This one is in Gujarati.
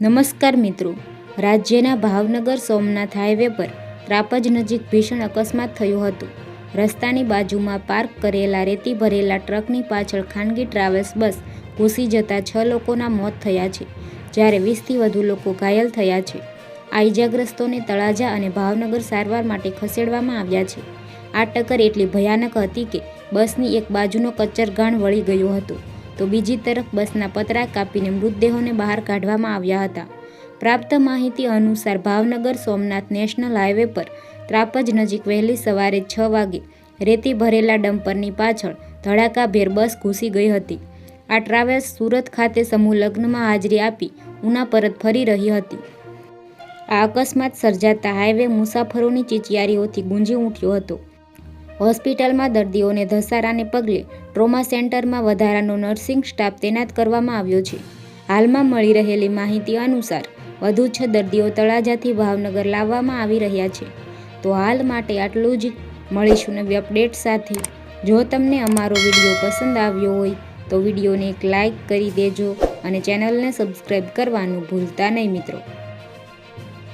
નમસ્કાર મિત્રો. રાજ્યના ભાવનગર સોમનાથ હાઈવે પર ત્રાપજ નજીક ભીષણ અકસ્માત થયો હતો. રસ્તાની બાજુમાં પાર્ક કરેલા રેતી ભરેલા ટ્રકની પાછળ ખાનગી ટ્રાવેલ્સ બસ ઘૂસી જતા છ લોકોના મોત થયા છે, જ્યારે વીસથી વધુ લોકો ઘાયલ થયા છે. આ ઇજાગ્રસ્તોને તળાજા અને ભાવનગર સારવાર માટે ખસેડવામાં આવ્યા છે. આ ટક્કર એટલી ભયાનક હતી કે બસની એક બાજુનો કચ્ચરઘાણ વળી ગયો હતો. તો બીજી તરફ બસના પતરા કાપીને મૃતદેહોને બહાર કાઢવામાં આવ્યા હતા. પ્રાપ્ત માહિતી અનુસાર ભાવનગર સોમનાથ નેશનલ હાઈવે પર ત્રાપજ નજીક વહેલી સવારે છ વાગે રેતી ભરેલા ડમ્પરની પાછળ ધડાકાભેર બસ ઘૂસી ગઈ હતી. આ ટ્રાવેલ્સ સુરત ખાતે સમૂહ લગ્નમાં હાજરી આપી ઉના પરત ફરી રહી હતી. આ અકસ્માત સર્જાતા હાઈવે મુસાફરોની ચીચિયારીઓથી ગુંજી ઉઠ્યો હતો. હોસ્પિટલમાં દર્દીઓને ધસારાને પગલે ટ્રોમા સેન્ટરમાં વધારાનો નર્સિંગ સ્ટાફ તૈનાત કરવામાં આવ્યો છે. હાલમાં મળી રહેલી માહિતી અનુસાર, વધુ છ દર્દીઓ તળાજાથી ભાવનગર લાવવામાં આવી રહ્યા છે. તો હાલ માટે આટલું જ. મળીશું નવી અપડેટ સાથે. જો તમને અમારો વીડિયો પસંદ આવ્યો હોય, તો વિડીયોને એક લાઇક કરી દેજો અને ચેનલને સબસ્ક્રાઈબ કરવાનું ભૂલતા નહીં મિત્રો.